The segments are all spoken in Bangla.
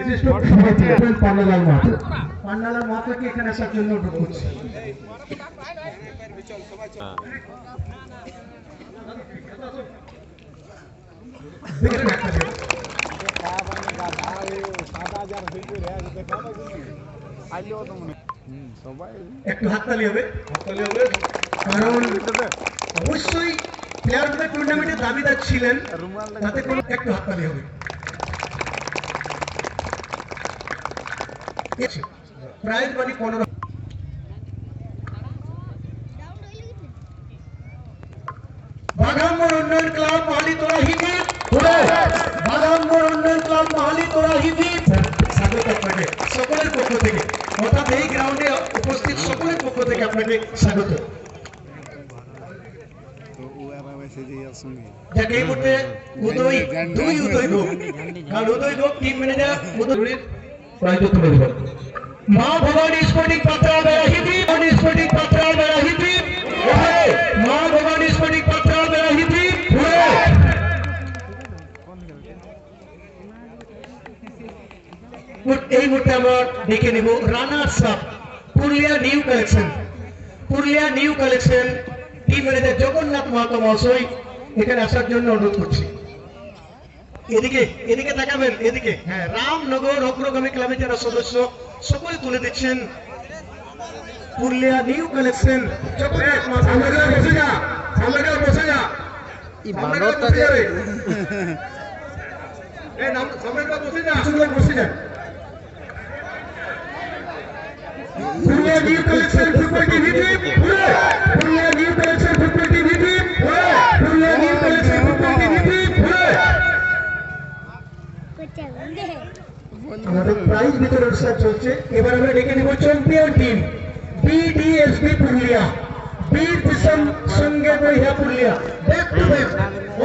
বিশিষ্ট পান্নালাল মাহাতো পান্নালাল মাহাতোকে এখানে আসার জন্য অনুরোধ করছি দেখেন একটা হাততালি হবে। হাততালি হবে। কারণ অবশ্যই প্লেয়ার অফ দ্য টুর্নামেন্টের দাবিদার ছিলেন। তাতে কোনো একটু হাততালি হবে। প্রাইজ মানি পনেরো বাগাম্বর উন্নয়ন ক্লাব মাহালি তোরা হিবি বাগাম্বর উন্নয়ন ক্লাব মাহালি তোরা হিবি স্বাগত আপনাকে সকলের পক্ষ থেকে অর্থাৎ এই গ্রাউন্ডে উপস্থিত সকলের পক্ষ থেকে আপনাকে স্বাগত। যাকে এই মুহূর্তে উদয় দুই উদয় গোপ কারণ উদয় গোপ টিম ম্যানেজার উদয় মা ভবানী বেড়াহিবি এই মুহূর্তে আমরা দেখে নেব runners up, Purulia new collection. Purulia new collection, team manager Jagannath Mahato মহাশয় এখানে আসার জন্য অনুরোধ করছি। এদিকে এদিকে তাকাবেন এদিকে। হ্যাঁ রামনগর অগ্রগামী ক্লাবের যারা সদস্য সকলে তুলে দিচ্ছেন। Purulia new collection. বসে যা বসে যা। বসে বসে Purulia new collection football TV Purulia new collection football TV Purulia new collection football TV আমাদের প্রাইজ বিতরণ অনুষ্ঠান চলছে। এবার আমরা ডেকে নেব চ্যাম্পিয়ন টিম বিডিএসবি পুরুলিয়া, বীর বিশম সঙ্গে বইহা পুরুলিয়া। ব্যাক টু ব্যাক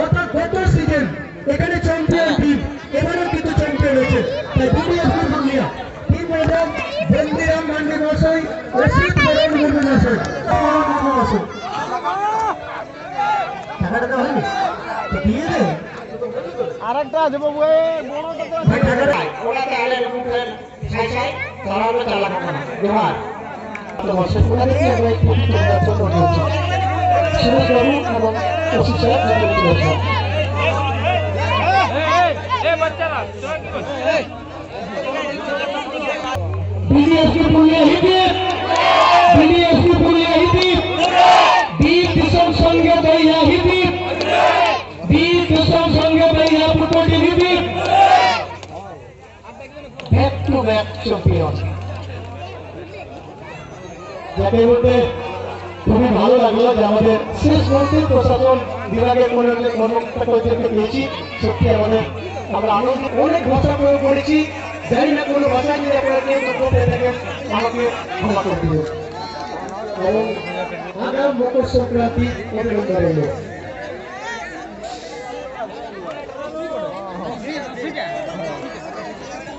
অর্থাৎ গত সিজন এখানে চ্যাম্পিয়ন টিম এবারও কিন্তু চ্যাম্পিয়ন হয়েছে তাই BDSB Purulia team manager Bandiram Mandi মহাশয় অসিত বরণ মুর্মু মহাশয়। বরণ মুর্মু মহাশয়। টাকাটা দেওয়া হয়নি? তো দিয়ে দে। আরেকটা আছে বাবু এ বড়টা তো ভাই টাকাটা ওনাকে আলের মুখের ছাই ব্যাক টু ব্যাক চ্যাম্পিয়ন যাকে বলতে খুবই ভালো লাগল যে আমাদের শেষ মন্ত্রী প্রশাসন বিভাগের কর্মকর্তাকে পেয়েছি। সত্যি আমাদের আমরা আনন্দ অনেক ভাষা প্রয়োগ করেছি। জানি না কোনো ভাষা যদি আপনারা কেউ আমাকে আগাম মকর সংক্রান্তি